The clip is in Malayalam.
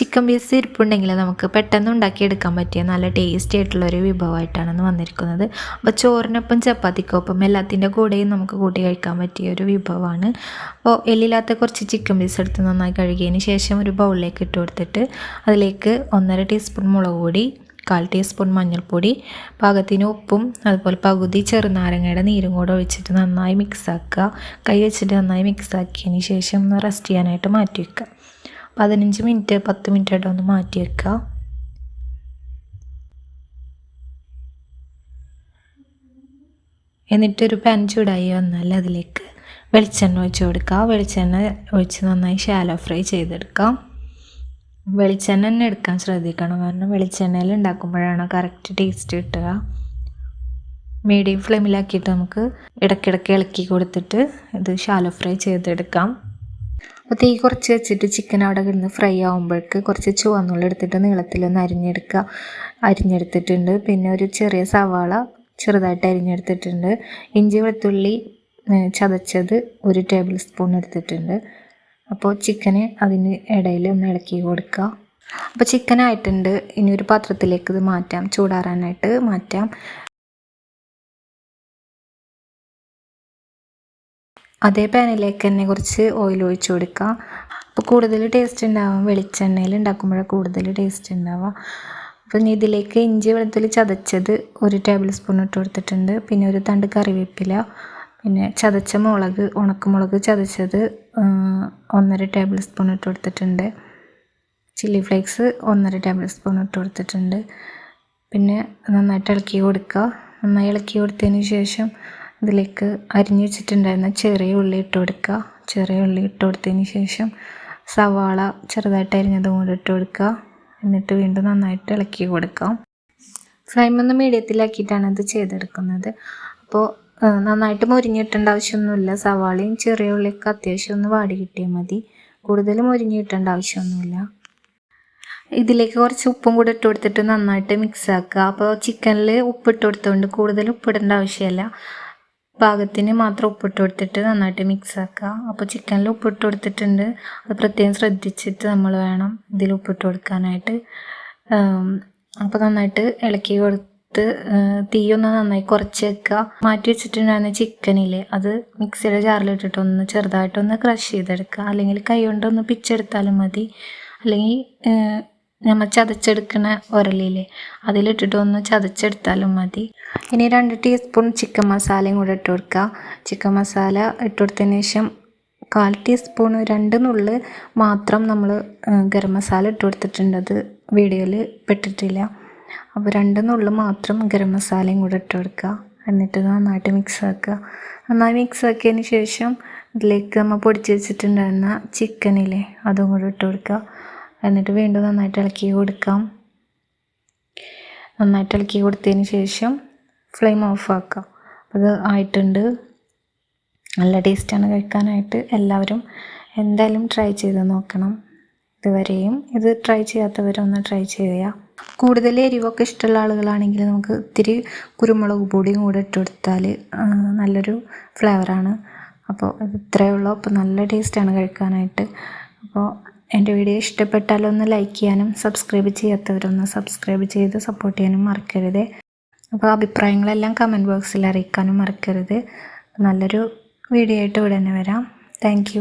ചിക്കൻ പീസ് ഇരിപ്പുണ്ടെങ്കിൽ നമുക്ക് പെട്ടെന്ന് ഉണ്ടാക്കിയെടുക്കാൻ പറ്റിയ നല്ല ടേസ്റ്റി ആയിട്ടുള്ള ഒരു വിഭവമായിട്ടാണ് വന്നിരിക്കുന്നത്. അപ്പോൾ ചോറിനൊപ്പം ചപ്പാത്തിക്കൊപ്പം എല്ലാത്തിന്റെ കൂടെയും നമുക്ക് കൂട്ടി കഴിക്കാൻ പറ്റിയ ഒരു വിഭവമാണ്. അപ്പോൾ എല്ലില്ലാത്ത കുറച്ച് ചിക്കൻ പീസ് എടുത്ത് നന്നായി കഴുകിയതിന് ശേഷം ഒരു ബൗളിലേക്ക് ഇട്ട് കൊടുത്തിട്ട് അതിലേക്ക് ഒന്നര ടീസ്പൂൺ മുളക് പൊടി കാൽ ടീസ്പൂൺ മഞ്ഞൾപ്പൊടി പാകത്തിന് ഉപ്പും അതുപോലെ പകുതി ചെറുനാരങ്ങയുടെ നീരും കൂടെ ഒഴിച്ചിട്ട് നന്നായി മിക്സ് ആക്കുക. കൈ വെച്ചിട്ട് നന്നായി മിക്സ് ആക്കിയതിന് ശേഷം ഒന്ന് റെസ്റ്റ് ചെയ്യാനായിട്ട് മാറ്റി വയ്ക്കുക പതിനഞ്ച് മിനിറ്റ് പത്ത് മിനിറ്റ് ആയിട്ട് ഒന്ന് മാറ്റി വെക്കുക എന്നിട്ടൊരു പാൻ ചൂടായി വന്നാൽ അതിലേക്ക് വെളിച്ചെണ്ണ ഒഴിച്ച് കൊടുക്കുക വെളിച്ചെണ്ണ ഒഴിച്ച് നന്നായി ഷാലോ ഫ്രൈ ചെയ്തെടുക്കാം. വെളിച്ചെണ്ണ തന്നെ എടുക്കാൻ ശ്രദ്ധിക്കണം. കാരണം വെളിച്ചെണ്ണയിൽ ഉണ്ടാക്കുമ്പോഴാണ് കറക്റ്റ് ടേസ്റ്റ് കിട്ടുക. മീഡിയം ഫ്ലെയിമിലാക്കിയിട്ട് നമുക്ക് ഇടയ്ക്കിടയ്ക്ക് ഇളക്കി കൊടുത്തിട്ട് ഇത് ഷാലോ ഫ്രൈ ചെയ്തെടുക്കാം. അപ്പോൾ തീ കുറച്ച് വെച്ചിട്ട് ചിക്കൻ അവിടെ കിടന്ന് ഫ്രൈ ആകുമ്പോഴേക്ക് കുറച്ച് ചുവന്നുള്ളി എടുത്തിട്ട് നീളത്തിലൊന്ന് അരിഞ്ഞെടുക്കുക. അരിഞ്ഞെടുത്തിട്ടുണ്ട്. പിന്നെ ഒരു ചെറിയ സവാള ചെറുതായിട്ട് അരിഞ്ഞെടുത്തിട്ടുണ്ട്. ഇഞ്ചി വെളുത്തുള്ളി ചതച്ചത് ഒരു ടേബിൾ സ്പൂൺ എടുത്തിട്ടുണ്ട്. അപ്പോൾ ചിക്കന് അതിന് ഇടയിൽ ഒന്ന് ഇളക്കി കൊടുക്കുക. അപ്പോൾ ചിക്കൻ ആയിട്ടുണ്ട്. ഇനി ഒരു പാത്രത്തിലേക്ക് ഇത് മാറ്റാം. ചൂടാറാനായിട്ട് മാറ്റാം. അതേ പാനിലേക്ക് തന്നെ കുറച്ച് ഓയിൽ ഒഴിച്ച് കൊടുക്കുക. അപ്പോൾ കൂടുതൽ ടേസ്റ്റ് ഉണ്ടാവും. വെളിച്ചെണ്ണയിൽ ഉണ്ടാക്കുമ്പോഴാണ് കൂടുതൽ ടേസ്റ്റ് ഉണ്ടാവുക. അപ്പോൾ ഇനി ഇതിലേക്ക് ഇഞ്ചി വെളുത്തുള്ളി ചതച്ചത് ഒരു ടേബിൾ സ്പൂൺ ഇട്ട് കൊടുത്തിട്ടുണ്ട്. പിന്നെ ഒരു തണ്ട് കറിവേപ്പില പിന്നെ ചതച്ച മുളക് ഉണക്കമുളക് ചതച്ചത് ഒന്നര ടേബിൾ സ്പൂൺ ഇട്ട് കൊടുത്തിട്ടുണ്ട്. ചില്ലി ഫ്ലേക്സ് ഒന്നര ടേബിൾ സ്പൂൺ ഇട്ട് കൊടുത്തിട്ടുണ്ട്. പിന്നെ നന്നായിട്ട് ഇളക്കി കൊടുക്കുക. നന്നായി ഇളക്കി കൊടുത്തതിന് ശേഷം ഇതിലേക്ക് അരിഞ്ഞു വെച്ചിട്ടുണ്ടായിരുന്ന ചെറിയ ഉള്ളി ഇട്ട് കൊടുക്കുക. ചെറിയ ഉള്ളി ഇട്ട് കൊടുത്തതിന് ശേഷം സവാള ചെറുതായിട്ട് അരിഞ്ഞതും കൂടി ഇട്ട് കൊടുക്കുക. എന്നിട്ട് വീണ്ടും നന്നായിട്ട് ഇളക്കി കൊടുക്കാം ഫ്ലെയിം ഒന്ന് മീഡിയത്തിലാക്കിയിട്ടാണ് ഇത് ചെയ്തെടുക്കുന്നത്. അപ്പോൾ നന്നായിട്ട് മുരിഞ്ഞിട്ടേണ്ട ആവശ്യമൊന്നുമില്ല. സവാളയും ചെറിയ ഉള്ളിയൊക്കെ അത്യാവശ്യം ഒന്ന് വാടി കിട്ടിയാൽ മതി. കൂടുതൽ മുരിഞ്ഞിട്ടേണ്ട ആവശ്യമൊന്നുമില്ല. ഇതിലേക്ക് കുറച്ച് ഉപ്പും കൂടെ ഇട്ട് കൊടുത്തിട്ട് നന്നായിട്ട് മിക്സ് ആക്കുക. അപ്പോൾ ചിക്കനിൽ ഉപ്പിട്ട് കൊടുത്തുകൊണ്ട് കൂടുതൽ ഉപ്പിടേണ്ട ആവശ്യമില്ല. പാകത്തിന് മാത്രം ഉപ്പിട്ട് കൊടുത്തിട്ട് നന്നായിട്ട് മിക്സ് ആക്കുക അപ്പോൾ ചിക്കനിൽ ഉപ്പിട്ട് കൊടുത്തിട്ടുണ്ട്. അത് പ്രത്യേകം ശ്രദ്ധിച്ചിട്ട് നമ്മൾ വേണം ഇതിൽ ഉപ്പിട്ട് കൊടുക്കാനായിട്ട്. അപ്പോൾ നന്നായിട്ട് ഇളക്കി കൊടുത്ത് തീയൊന്ന് നന്നായി കുറച്ച് വെക്കുക മാറ്റി വെച്ചിട്ടുണ്ടായിരുന്ന ചിക്കനില്ലേ അത് മിക്സിയുടെ ജാറിലിട്ടിട്ട് ഒന്ന് ചെറുതായിട്ടൊന്ന് ക്രഷ് ചെയ്തെടുക്കുക അല്ലെങ്കിൽ കൈ കൊണ്ടൊന്ന് പിച്ചെടുത്താലും മതി. അല്ലെങ്കിൽ നമ്മൾ ചതച്ചെടുക്കുന്ന ഉരലില്ലേ? അതിലിട്ടിട്ട് ഒന്ന് ചതച്ചെടുത്താലും മതി. ഇനി രണ്ട് ടീസ്പൂൺ ചിക്കൻ മസാലയും കൂടെ ഇട്ട് കൊടുക്കുക. ചിക്കൻ മസാല ഇട്ട് കൊടുത്തതിന് ശേഷം കാൽ ടീസ്പൂൺ രണ്ട് നുള്ള് മാത്രം നമ്മൾ ഗരം മസാല ഇട്ട് കൊടുത്തിട്ടുണ്ട്. അത് വീഡിയോയിൽ പെട്ടിട്ടില്ല. അപ്പോൾ രണ്ട് നുള്ള് മാത്രം ഗരം മസാലയും കൂടെ ഇട്ട് കൊടുക്കുക. എന്നിട്ട് നന്നായിട്ട് മിക്സ് ആക്കുക. നന്നായി മിക്സ് ആക്കിയതിന് ശേഷം ഇതിലേക്ക് നമ്മൾ പൊടിച്ച് വെച്ചിട്ടുണ്ടായിരുന്ന ചിക്കനില്ലേ അതും കൂടെ ഇട്ട് കൊടുക്കുക. എന്നിട്ട് വീണ്ടും നന്നായിട്ട് ഇളക്കി കൊടുക്കാം. നന്നായിട്ട് ഇളക്കി കൊടുത്തതിന് ശേഷം ഫ്ലെയിം ഓഫ് ആക്കാം. അത് ആയിട്ടുണ്ട്. നല്ല ടേസ്റ്റാണ് കഴിക്കാനായിട്ട്. എല്ലാവരും എന്തായാലും ട്രൈ ചെയ്ത് നോക്കണം. ഇതുവരെയും ഇത് ട്രൈ ചെയ്യാത്തവരൊന്ന് ട്രൈ ചെയ്യുക. കൂടുതൽ എരിവൊക്കെ ഇഷ്ടമുള്ള ആളുകളാണെങ്കിൽ നമുക്ക് ഇത്തിരി കുരുമുളക് പൊടിയും കൂടെ ഇട്ട് കൊടുത്താൽ നല്ലൊരു ഫ്ലേവറാണ് അപ്പോൾ ഇത്രയേ ഉള്ളൂ. അപ്പോൾ നല്ല ടേസ്റ്റാണ് കഴിക്കാനായിട്ട്. അപ്പോൾ എന്റെ വീഡിയോ ഇഷ്ടപ്പെട്ടാൽ ഒന്ന് ലൈക്ക് ചെയ്യാനും സബ്സ്ക്രൈബ് ചെയ്യാത്തവരൊന്ന് സബ്സ്ക്രൈബ് ചെയ്ത് സപ്പോർട്ട് ചെയ്യാനും മറക്കരുത്. അപ്പോൾ അഭിപ്രായങ്ങളെല്ലാം കമന്റ് ബോക്സിൽ അറിയിക്കാനും മറക്കരുത്. നല്ലൊരു വീഡിയോ ആയിട്ട് ഉടനെ വരാം. താങ്ക്